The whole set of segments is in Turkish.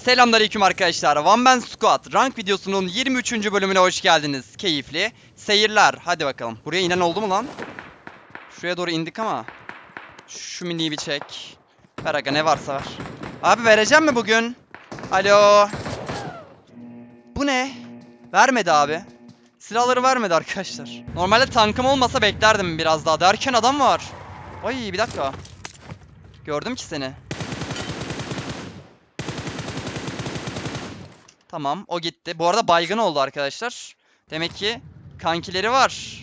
Selamünaleyküm arkadaşlar. One Man Squad rank videosunun 23. bölümüne hoş geldiniz. Keyifli seyirler. Hadi bakalım. Buraya inen oldu mu lan? Şuraya doğru indik ama. Şu miniyi bir çek. Ver aga ne varsa ver. Abi vereceğim mi bugün? Alo. Bu ne? Vermedi abi. Silahları vermedi arkadaşlar. Normalde tankım olmasa beklerdim biraz daha. Derken adam var. Ay bir dakika. Gördüm ki seni. Tamam o gitti. Bu arada baygın oldu arkadaşlar. Demek ki kankileri var.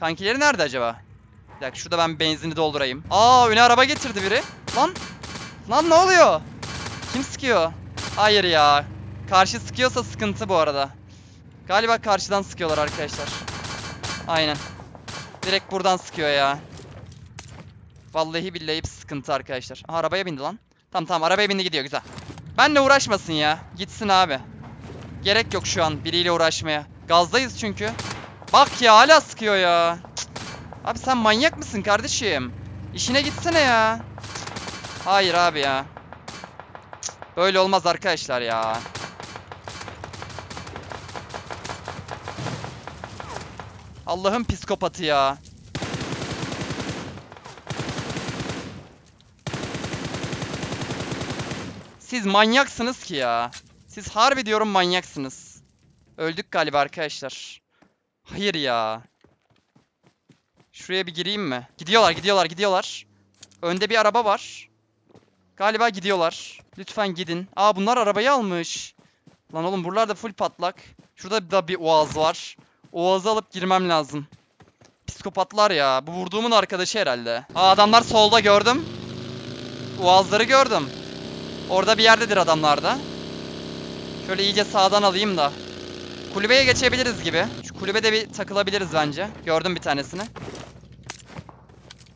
Kankileri nerede acaba? Bir dakika şurada ben benzini doldurayım. Aa öne araba getirdi biri. Lan. Lan ne oluyor? Kim sıkıyor? Hayır ya. Karşı sıkıyorsa sıkıntı bu arada. Galiba karşıdan sıkıyorlar arkadaşlar. Aynen. Direkt buradan sıkıyor ya. Vallahi billahi sıkıntı arkadaşlar. Aha, arabaya bindi lan. Tamam tamam arabaya bindi gidiyor güzel. Benle uğraşmasın ya. Gitsin abi. Gerek yok şu an biriyle uğraşmaya. Gazdayız çünkü. Bak ya hala sıkıyor ya. Cık. Abi sen manyak mısın kardeşim? İşine gitsene ya. Cık. Hayır abi ya. Böyle olmaz arkadaşlar ya. Allah'ın psikopatı ya. Siz manyaksınız ki ya. Siz harbi diyorum manyaksınız. Öldük galiba arkadaşlar. Hayır ya. Şuraya bir gireyim mi? Gidiyorlar, gidiyorlar, gidiyorlar. Önde bir araba var. Galiba gidiyorlar. Lütfen gidin. Aa bunlar arabayı almış. Lan oğlum buralarda full patlak. Şurada da bir oğaz var. Oğazı alıp girmem lazım. Psikopatlar ya. Bu vurduğumun arkadaşı herhalde. Aa adamlar solda gördüm. Oğazları gördüm. Orada bir yerdedir adamlar da. Şöyle iyice sağdan alayım da. Kulübeye geçebiliriz gibi. Şu kulübede bir takılabiliriz bence. Gördüm bir tanesini.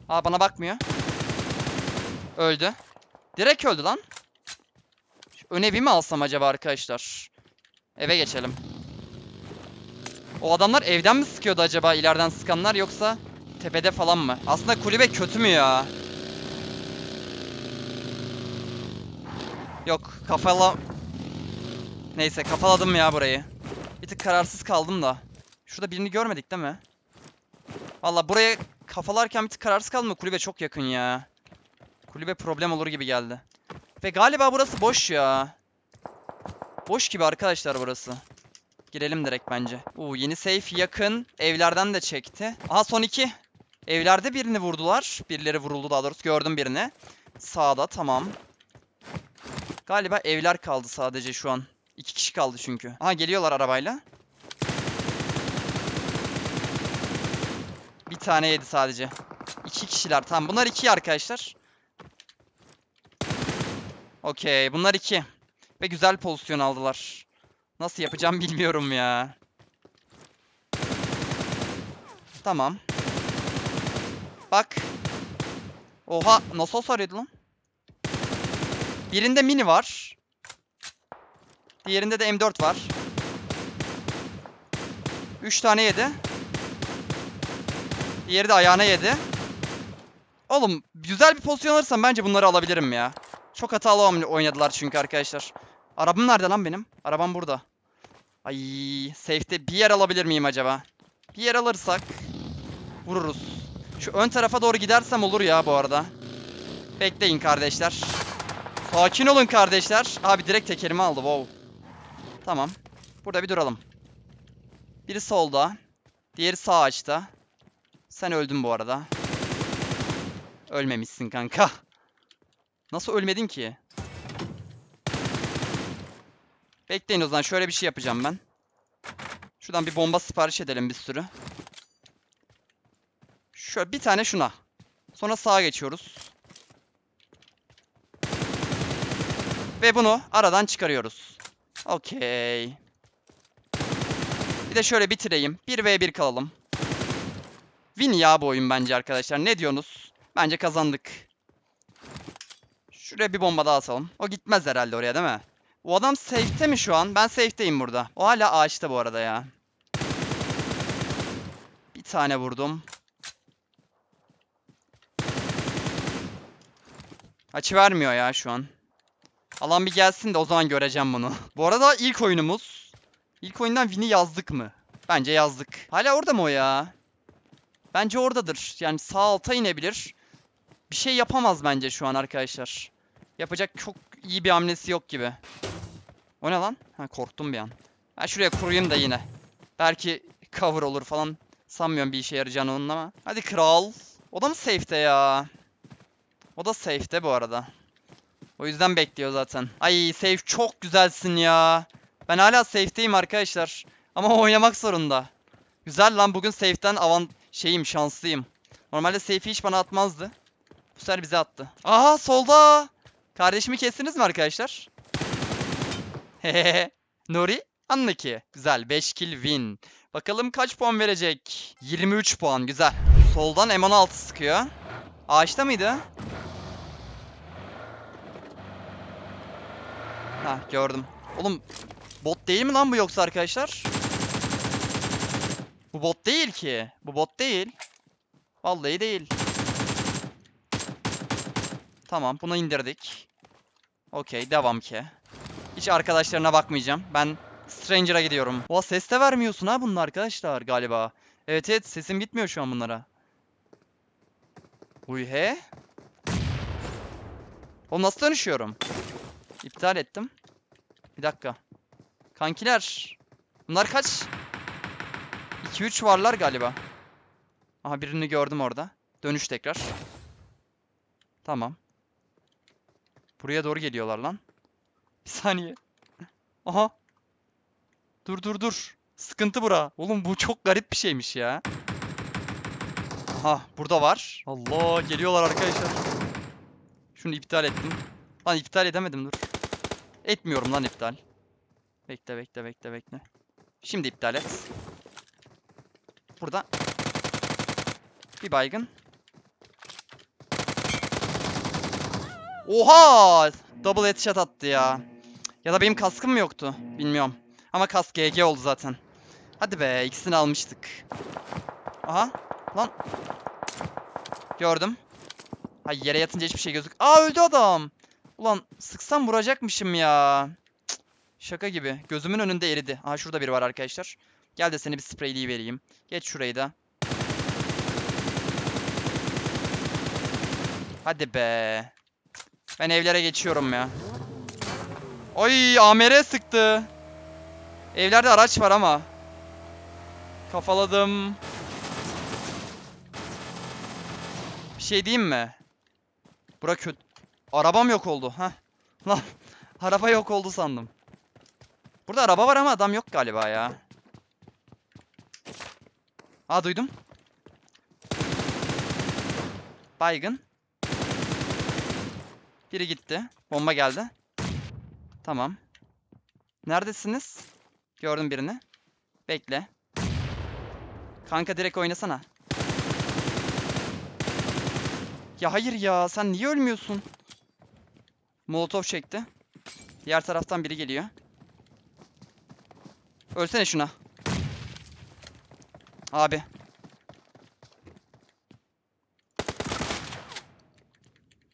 Aa bana bakmıyor. Öldü. Direkt öldü lan. Şu ön evi mi alsam acaba arkadaşlar? Eve geçelim. O adamlar evden mi sıkıyordu acaba ileriden sıkanlar yoksa tepede falan mı? Aslında kulübe kötü mü ya? Yok kafala... Neyse kafaladım ya burayı. Bir tık kararsız kaldım da. Şurada birini görmedik değil mi? Valla buraya kafalarken bir tık kararsız kaldım da kulübe çok yakın ya. Kulübe problem olur gibi geldi. Ve galiba burası boş ya. Boş gibi arkadaşlar burası. Girelim direkt bence. Uuu yeni safe yakın. Evlerden de çekti. Aha son iki. Evlerde birini vurdular. Birileri vuruldu daha doğrusu. Gördüm birini. Sağda tamam. Galiba evler kaldı sadece şu an. İki kişi kaldı çünkü. Aha geliyorlar arabayla. Bir tane yedi sadece. İki kişiler. Tamam bunlar iki arkadaşlar. Okey bunlar iki. Ve güzel pozisyon aldılar. Nasıl yapacağım bilmiyorum ya. Tamam. Bak. Oha nasıl sarıyordu lan? Birinde mini var. Diğerinde de M4 var. 3 tane yedi. Diğeri de ayağına yedi. Oğlum güzel bir pozisyon alırsam bence bunları alabilirim ya. Çok hatalı oyna- oynadılar çünkü arkadaşlar. Arabam nerede lan benim? Arabam burada. Ay, safe'de bir yer alabilir miyim acaba? Bir yer alırsak vururuz. Şu ön tarafa doğru gidersem olur ya bu arada. Bekleyin kardeşler. Sakin olun kardeşler. Abi direkt tekerimi aldı. Wow. Tamam. Burada bir duralım. Biri solda. Diğeri sağ açta. Sen öldün bu arada. Ölmemişsin kanka. Nasıl ölmedin ki? Bekleyin o zaman. Şöyle bir şey yapacağım ben. Şuradan bir bomba sipariş edelim bir sürü. Şöyle bir tane şuna. Sonra sağa geçiyoruz. Ve bunu aradan çıkarıyoruz. Okey. Bir de şöyle bitireyim. 1v1 kalalım. Win ya bu oyun bence arkadaşlar. Ne diyorsunuz? Bence kazandık. Şuraya bir bomba daha atalım. O gitmez herhalde oraya değil mi? O adam safe'te mi şu an? Ben safe'teyim burada. O hala ağaçta bu arada ya. Bir tane vurdum. Açı vermiyor ya şu an. Alan bir gelsin de o zaman göreceğim bunu. Bu arada ilk oyunumuz. İlk oyundan win'i yazdık mı? Bence yazdık. Hala orada mı o ya? Bence oradadır. Yani sağ alta inebilir. Bir şey yapamaz bence şu an arkadaşlar. Yapacak çok iyi bir hamlesi yok gibi. O ne lan? Ha korktum bir an. Ben şuraya kurayım da yine. Belki cover olur falan. Sanmıyorum bir işe yarayacağını onun ama. Hadi kral. O da mı safe'te ya? O da safe'te bu arada. O yüzden bekliyor zaten. Ay safe çok güzelsin ya. Ben hala safe'teyim arkadaşlar. Ama oynamak zorunda. Güzel lan bugün safe'den avant şeyim şanslıyım. Normalde safe'i hiç bana atmazdı. Bu sefer bize attı. Aha solda. Kardeşimi kestiniz mi arkadaşlar? Hehehe. Nuri? Anla ki. Güzel. 5 kill win. Bakalım kaç puan verecek? 23 puan. Güzel. Soldan M16 sıkıyor. Ağaçta mıydı? Ha gördüm. Oğlum bot değil mi lan bu yoksa arkadaşlar? Bu bot değil ki. Bu bot değil. Vallahi değil. Tamam bunu indirdik. Okey devam ki. Hiç arkadaşlarına bakmayacağım. Ben Stranger'a gidiyorum. Oha ses de vermiyorsun ha bunun arkadaşlar galiba. Evet evet sesim gitmiyor şu an bunlara. Uy he. Oğlum nasıl dönüşüyorum? İptal ettim. Bir dakika. Kankiler. Bunlar kaç? 2-3 varlar galiba. Aha birini gördüm orada. Dönüş tekrar. Tamam. Buraya doğru geliyorlar lan. Bir saniye. Aha. Dur dur dur. Sıkıntı bura. Oğlum bu çok garip bir şeymiş ya. Aha burada var. Allah geliyorlar arkadaşlar. Şunu iptal ettim. Lan iptal edemedim dur. Etmiyorum lan iptal. Bekle bekle bekle bekle. Şimdi iptal et. Burada. Bir baygın. Oha! Double headshot attı ya. Ya da benim kaskım mı yoktu? Bilmiyorum. Ama kask GG oldu zaten. Hadi be ikisini almıştık. Aha. Lan. Gördüm. Ha yere yatınca hiçbir şey gözük. Aa öldü adam. Ulan sıksam vuracakmışım ya. Şaka gibi. Gözümün önünde eridi. Aha şurada biri var arkadaşlar. Gel de seni bir spreyliği vereyim. Geç şurayı da. Hadi be. Ben evlere geçiyorum ya. Oy AMR sıktı. Evlerde araç var ama. Kafaladım. Bir şey diyeyim mi? Bura kötü. Arabam yok oldu. ha. Lan araba yok oldu sandım. Burada araba var ama adam yok galiba ya. Aa duydum. Baygın. Biri gitti. Bomba geldi. Tamam. Neredesiniz? Gördüm birini. Bekle. Kanka direkt oynasana. Ya hayır ya sen niye ölmüyorsun? Molotov çekti. Diğer taraftan biri geliyor. Ölsene şuna. Abi.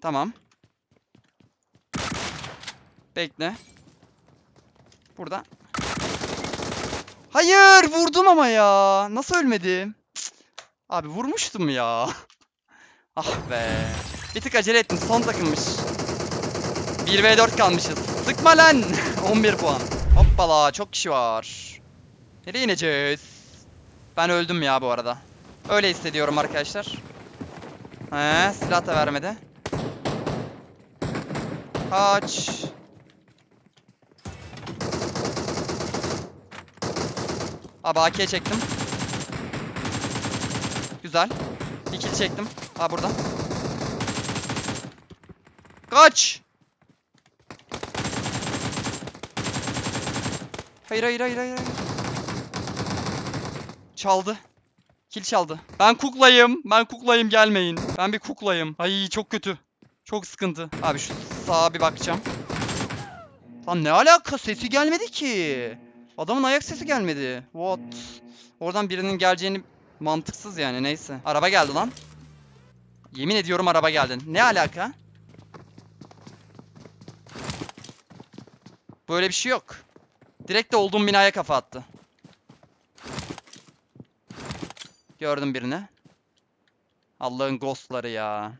Tamam. Bekle. Burada. Hayır vurdum ama ya. Nasıl ölmedim? Abi vurmuştum ya. ah be. Bir tık acele ettim. Son takılmış. 1v4 kalmışız. Sıkma lan. 11 puan. Hoppala çok kişi var. Nereye ineceğiz? Ben öldüm ya bu arada. Öyle hissediyorum arkadaşlar. He, silah da vermedi. Kaç. Abi AK çektim. Güzel. Bir çektim. Aa burada. Kaç. Hayır hayır hayır hayır. Çaldı. Kill çaldı. Ben kuklayım. Ben kuklayım gelmeyin. Ben bir kuklayım. Ay çok kötü. Çok sıkıntı. Abi şu sağa bir bakacağım. Lan ne alaka sesi gelmedi ki. Adamın ayak sesi gelmedi. What? Oradan birinin geleceğini mantıksız yani neyse. Araba geldi lan. Yemin ediyorum araba geldi. Ne alaka? Böyle bir şey yok. Direkt de olduğum binaya kafa attı. Gördüm birini. Allah'ın ghostları ya.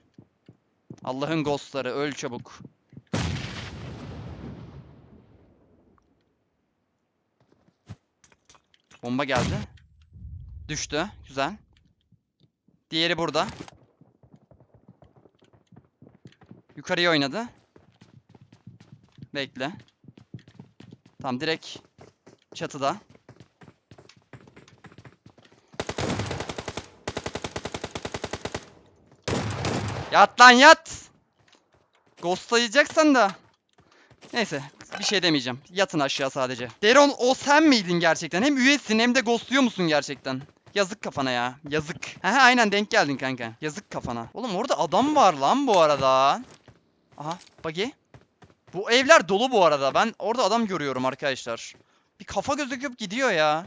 Allah'ın ghostları öl çabuk. Bomba geldi. Düştü. Güzel. Diğeri burada. Yukarıya oynadı. Bekle. Tamam direkt çatıda. Yat lan yat. Ghostlayacaksan da. Neyse bir şey demeyeceğim. Yatın aşağı sadece. Deron o sen miydin gerçekten? Hem üyesin hem de ghostluyor musun gerçekten? Yazık kafana ya. Yazık. He aynen denk geldin kanka. Yazık kafana. Oğlum orada adam var lan bu arada. Aha buggy. Bu evler dolu bu arada. Ben orada adam görüyorum arkadaşlar. Bir kafa gözüküp gidiyor ya.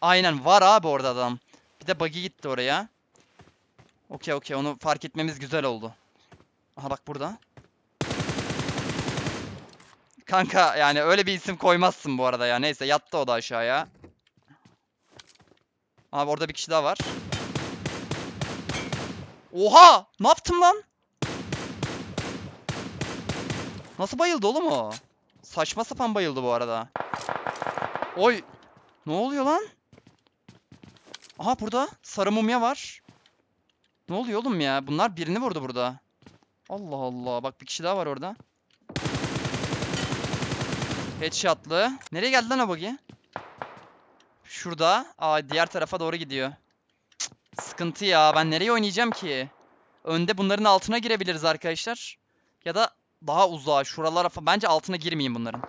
Aynen var abi orada adam. Bir de buggy gitti oraya. Okey okey onu fark etmemiz güzel oldu. Aha bak burada. Kanka yani öyle bir isim koymazsın bu arada ya. Neyse yattı o da aşağıya. Abi orada bir kişi daha var. Oha! Ne yaptım lan? Nasıl bayıldı oğlum o? Saçma sapan bayıldı bu arada. Oy! Ne oluyor lan? Aha burada sarı mumya var. Ne oluyor oğlum ya? Bunlar birini vurdu burada. Allah Allah. Bak bir kişi daha var orada. Headshot'lı. Nereye geldi lan o buggy? Şurada. Aa diğer tarafa doğru gidiyor. Cık, sıkıntı ya. Ben nereye oynayacağım ki? Önde bunların altına girebiliriz arkadaşlar. Ya da daha uzağa şuralara falan. Bence altına girmeyeyim bunların.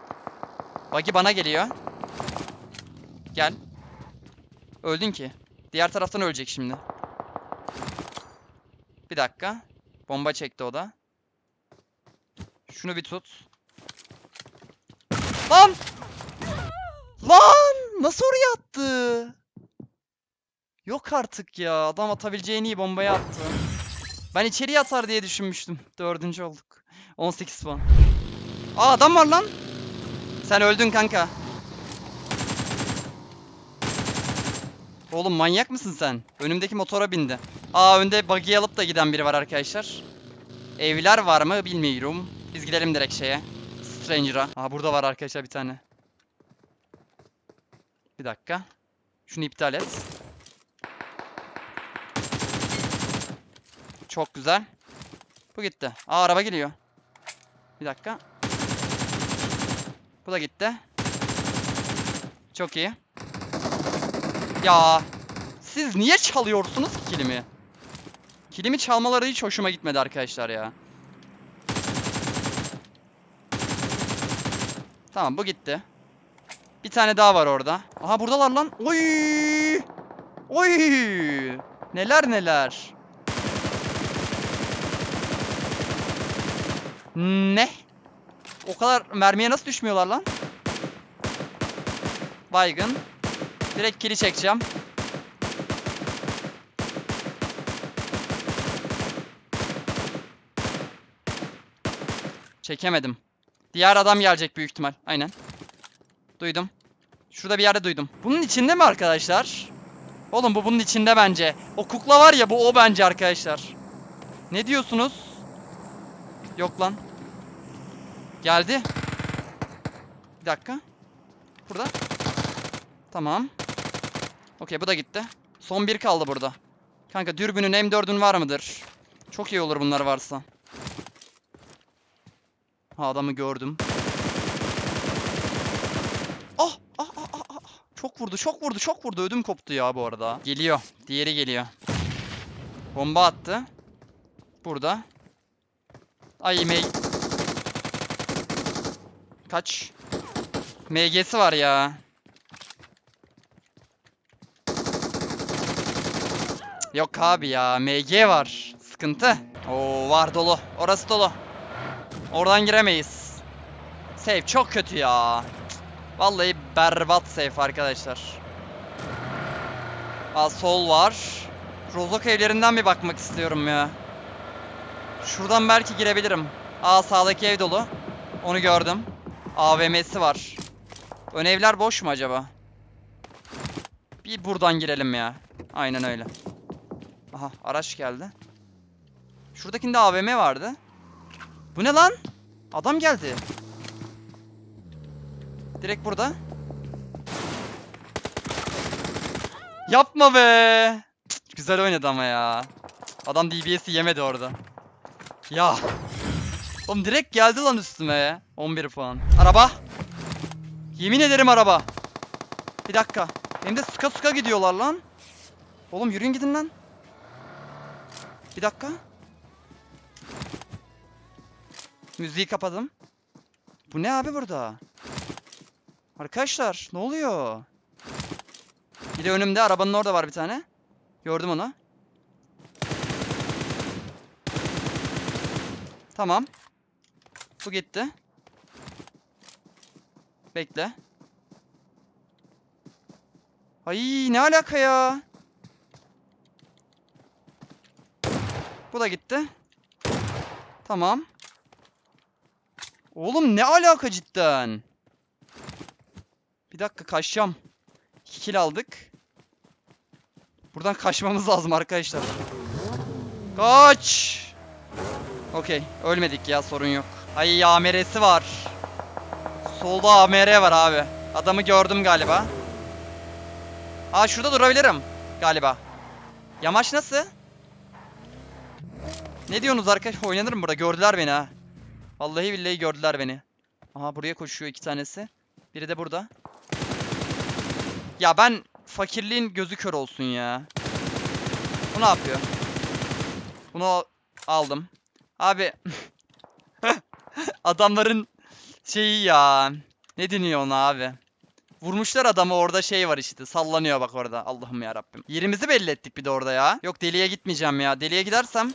Buggy bana geliyor. Gel. Öldün ki. Diğer taraftan ölecek şimdi. Bir dakika. Bomba çekti o da. Şunu bir tut. Lan! Lan! Nasıl oraya attı? Yok artık ya. Adam atabileceği en iyi bombayı attı. Ben içeriye atar diye düşünmüştüm. Dördüncü olduk. 18 puan. Aa adam var lan. Sen öldün kanka. Oğlum manyak mısın sen? Önümdeki motora bindi. Aa önde buggy alıp da giden biri var arkadaşlar. Evler var mı bilmiyorum. Biz gidelim direkt şeye. Stranger'a. Aa burada var arkadaşlar bir tane. Bir dakika. Şunu iptal et. Çok güzel. Bu gitti. Aa araba geliyor. Bir dakika. Bu da gitti. Çok iyi. Ya siz niye çalıyorsunuz ki kilimi? Kilimi çalmaları hiç hoşuma gitmedi arkadaşlar ya. Tamam bu gitti. Bir tane daha var orada. Aha buradalar lan. Oy! Oy! Neler neler. Ne? O kadar mermiye nasıl düşmüyorlar lan? Baygın. Direkt kili çekeceğim. Çekemedim. Diğer adam gelecek büyük ihtimal. Aynen. Duydum. Şurada bir yerde duydum. Bunun içinde mi arkadaşlar? Oğlum bu bunun içinde bence. O kukla var ya bu o bence arkadaşlar. Ne diyorsunuz? Yok lan. Geldi. Bir dakika. Burada. Tamam. Okey bu da gitti. Son bir kaldı burada. Kanka dürbünün M4'ün var mıdır? Çok iyi olur bunlar varsa. Ha adamı gördüm. Ah, ah, ah, ah, ah. Çok vurdu, çok vurdu, çok vurdu. Ödüm koptu ya bu arada. Geliyor. Diğeri geliyor. Bomba attı. Burada. Ay May... Kaç? MG'si var ya. Yok abi ya. MG var. Sıkıntı. Oo var dolu. Orası dolu. Oradan giremeyiz. Save çok kötü ya. Vallahi berbat save arkadaşlar. Aa sol var. Rozok evlerinden bir bakmak istiyorum ya. Şuradan belki girebilirim. Aa sağdaki ev dolu. Onu gördüm. AVM'si var. Ön evler boş mu acaba? Bir buradan girelim ya. Aynen öyle. Aha araç geldi. Şuradakinde AVM vardı. Bu ne lan? Adam geldi. Direkt burada. Yapma be. Güzel oynadı ama ya. Adam DBS'i yemedi orada. Ya. Oğlum direkt geldi lan üstüme ya. 11 puan. Araba. Yemin ederim araba. Bir dakika. Hem de sıka sıka gidiyorlar lan. Oğlum yürüyün gidin lan. Bir dakika. Müziği kapadım. Bu ne abi burada? Arkadaşlar ne oluyor? Bir de önümde arabanın orada var bir tane. Gördüm onu. Tamam. Bu gitti. Bekle. Ay ne alaka ya? Bu da gitti. Tamam. Oğlum ne alaka cidden? Bir dakika kaçacağım. 2 kill aldık. Buradan kaçmamız lazım arkadaşlar. Kaç! Okey. Ölmedik ya sorun yok. Ay AMR'si var. Solda AMR var abi. Adamı gördüm galiba. Aa şurada durabilirim. Galiba. Yamaç nasıl? Ne diyorsunuz arkadaş? Oynanırım burada. Gördüler beni ha. Vallahi billahi gördüler beni. Aha buraya koşuyor iki tanesi. Biri de burada. Ya ben fakirliğin gözü kör olsun ya. Bu ne yapıyor? Bunu al- aldım. Abi adamların şeyi ya. Ne deniyor ona abi? Vurmuşlar adamı orada şey var işte. Sallanıyor bak orada. Allah'ım ya Rabbim. Yerimizi belli ettik bir de orada ya. Yok deliye gitmeyeceğim ya. Deliye gidersem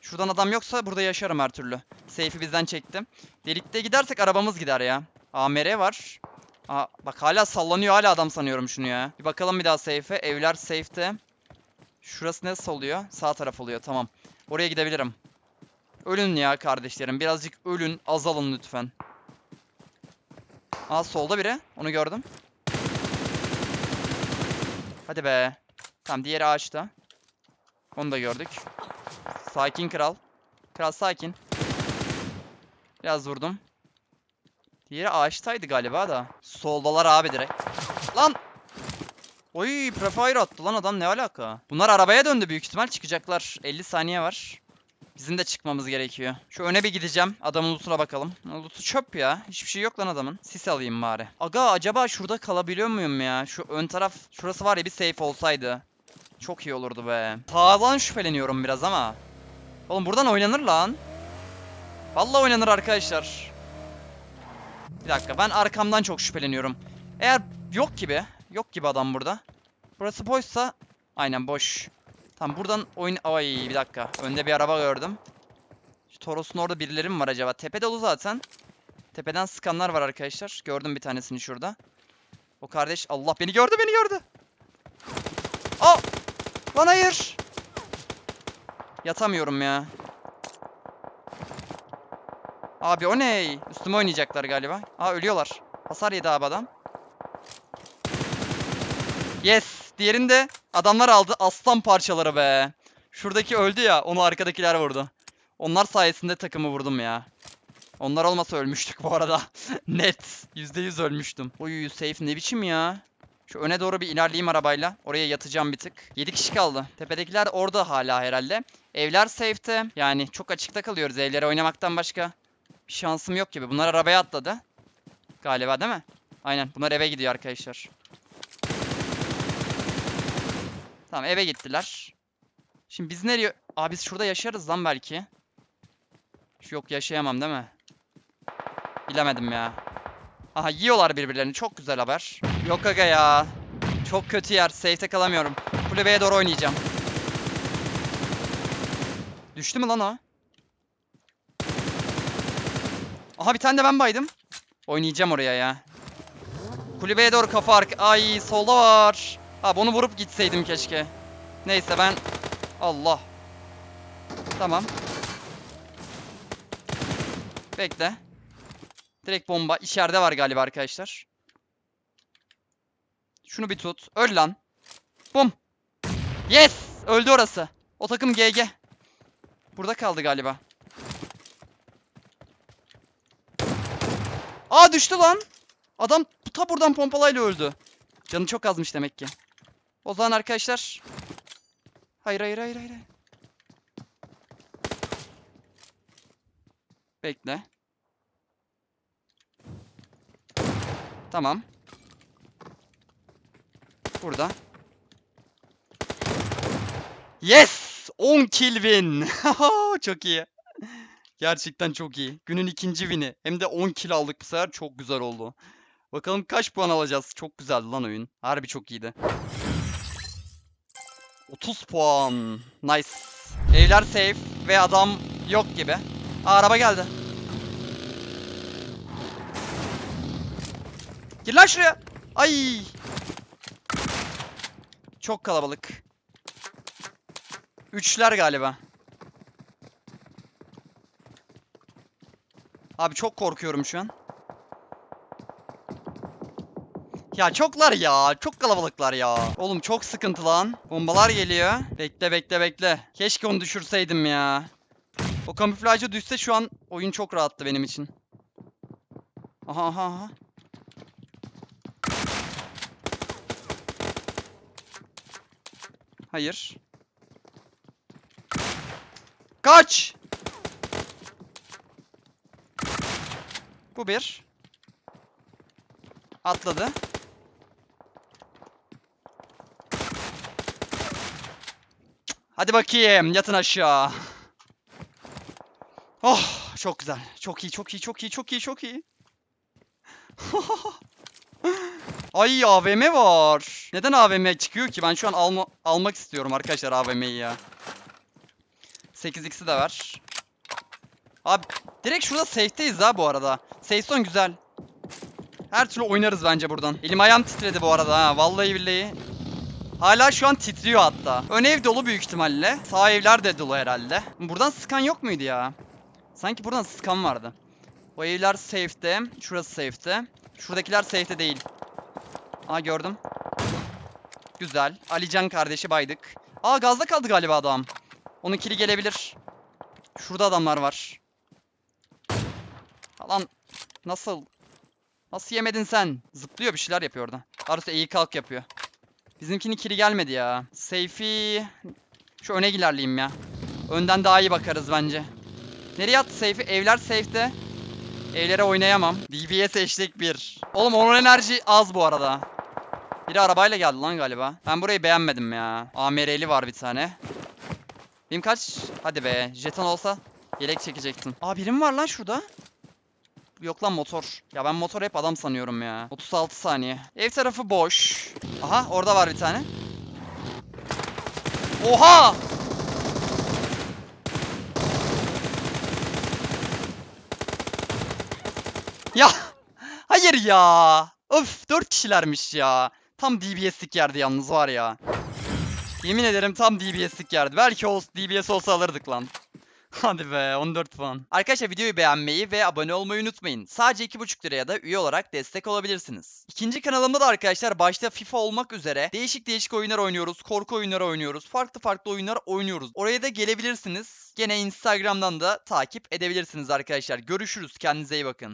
şuradan adam yoksa burada yaşarım her türlü. Seyfi bizden çektim. Delikte gidersek arabamız gider ya. AMR var. Aa, bak hala sallanıyor hala adam sanıyorum şunu ya. Bir bakalım bir daha safe'e. Evler safe'te. Şurası nasıl oluyor? Sağ taraf oluyor tamam. Oraya gidebilirim. Ölün ya kardeşlerim. Birazcık ölün. Azalın lütfen. Aa solda biri. Onu gördüm. Hadi be. Tamam diğeri ağaçta. Onu da gördük. Sakin kral. Kral sakin. Biraz vurdum. Diğeri ağaçtaydı galiba da. Soldalar abi direkt. Lan! Oy prefire attı lan adam ne alaka? Bunlar arabaya döndü büyük ihtimal çıkacaklar. 50 saniye var. Bizim de çıkmamız gerekiyor. Şu öne bir gideceğim. Adamın lootuna bakalım. Lootu çöp ya. Hiçbir şey yok lan adamın. Sis alayım bari. Aga acaba şurada kalabiliyor muyum ya? Şu ön taraf şurası var ya bir safe olsaydı. Çok iyi olurdu be. Sağdan şüpheleniyorum biraz ama. Oğlum buradan oynanır lan. Vallahi oynanır arkadaşlar. Bir dakika ben arkamdan çok şüpheleniyorum. Eğer yok gibi. Yok gibi adam burada. Burası boşsa. Aynen boş. Tamam buradan oyun... Ay bir dakika. Önde bir araba gördüm. Şu Toros'un orada birileri mi var acaba? Tepe dolu zaten. Tepeden sıkanlar var arkadaşlar. Gördüm bir tanesini şurada. O kardeş Allah beni gördü beni gördü. Aa! Lan hayır. Yatamıyorum ya. Abi o ne? Üstüme oynayacaklar galiba. Aa ölüyorlar. Hasar yedi abi. Yes. Diğerini de adamlar aldı. Aslan parçaları be. Şuradaki öldü ya. Onu arkadakiler vurdu. Onlar sayesinde takımı vurdum ya. Onlar olmasa ölmüştük bu arada. Net. %100 ölmüştüm. Oy safe ne biçim ya. Şu öne doğru bir ilerleyeyim arabayla. Oraya yatacağım bir tık. 7 kişi kaldı. Tepedekiler orada hala herhalde. Evler safe'te. Yani çok açıkta kalıyoruz. Evlere oynamaktan başka şansım yok gibi. Bunlar arabaya atladı. Galiba değil mi? Aynen. Bunlar eve gidiyor arkadaşlar. Tamam eve gittiler. Şimdi biz nereye... Aa biz şurada yaşarız lan belki. Şu yok yaşayamam değil mi? Bilemedim ya. Aha yiyorlar birbirlerini. Çok güzel haber. Yok aga ya. Çok kötü yer. Safe'te kalamıyorum. Kulübeye doğru oynayacağım. Düştü mü lan o? Aha bir tane de ben baydım. Oynayacağım oraya ya. Kulübeye doğru kafa arka... Ay solda var. Abi onu vurup gitseydim keşke. Neyse ben... Allah. Tamam. Bekle. Direkt bomba. İçeride var galiba arkadaşlar. Şunu bir tut. Öl lan. Bum. Yes. Öldü orası. O takım GG. Burada kaldı galiba. Aa düştü lan. Adam ta buradan pompalayla öldü. Canı çok azmış demek ki. O zaman arkadaşlar. Hayır hayır hayır hayır. Bekle. Tamam. Burada. Yes! 10 kill win. çok iyi. Gerçekten çok iyi. Günün ikinci win'i. Hem de 10 kill aldık bu sefer. Çok güzel oldu. Bakalım kaç puan alacağız. Çok güzeldi lan oyun. Harbi çok iyiydi. 30 puan. Nice. Evler safe ve adam yok gibi. Aa, araba geldi. Gir lan şuraya. Ay. Çok kalabalık. Üçler galiba. Abi çok korkuyorum şu an. Ya çoklar ya. Çok kalabalıklar ya. Oğlum çok sıkıntı lan. Bombalar geliyor. Bekle bekle bekle. Keşke onu düşürseydim ya. O kamuflajı düşse şu an oyun çok rahattı benim için. Aha aha aha. Hayır. Kaç! Bu bir. Atladı. Hadi bakayım yatın aşağı. Oh çok güzel. Çok iyi çok iyi çok iyi çok iyi çok iyi. Ay AVM var. Neden AVM çıkıyor ki? Ben şu an alma almak istiyorum arkadaşlar AVM'yi ya. 8x'i de ver. Abi direkt şurada safe'teyiz ha bu arada. Safe zone güzel. Her türlü oynarız bence buradan. Elim ayağım titredi bu arada ha. Vallahi billahi. Hala şu an titriyor hatta. Ön ev dolu büyük ihtimalle. Sağ evler de dolu herhalde. Buradan sıkan yok muydu ya? Sanki buradan sıkan vardı. O evler safe'te. Şurası safe'te. Şuradakiler safe'te değil. Aa gördüm. Güzel. Alican kardeşi baydık. Aa gazda kaldı galiba adam. Onun kili gelebilir. Şurada adamlar var. Lan nasıl? Nasıl yemedin sen? Zıplıyor bir şeyler yapıyor orada. Arası iyi kalk yapıyor. Bizimkinin kili gelmedi ya. Seyfi... Şu öne ilerleyeyim ya. Önden daha iyi bakarız bence. Nereye attı Seyfi? Evler safe'te. Evlere oynayamam. DBS eşlik 1. Oğlum onun enerji az bu arada. Biri arabayla geldi lan galiba. Ben burayı beğenmedim ya. AMR'li var bir tane. Benim kaç? Hadi be. Jeton olsa yelek çekecektim. Aa birim var lan şurada. Yok lan motor. Ya ben motor hep adam sanıyorum ya. 36 saniye. Ev tarafı boş. Aha orada var bir tane. Oha! Ya hayır ya. Öf 4 kişilermiş ya. Tam DBS'lik yerdi yalnız var ya. Yemin ederim tam DBS'lik yerdi. Belki o DBS olsa alırdık lan. Hadi be 14 puan. Arkadaşlar videoyu beğenmeyi ve abone olmayı unutmayın. Sadece 2,5 liraya da üye olarak destek olabilirsiniz. İkinci kanalımda da arkadaşlar başta FIFA olmak üzere değişik değişik oyunlar oynuyoruz. Korku oyunları oynuyoruz. Farklı farklı oyunlar oynuyoruz. Oraya da gelebilirsiniz. Gene Instagram'dan da takip edebilirsiniz arkadaşlar. Görüşürüz. Kendinize iyi bakın.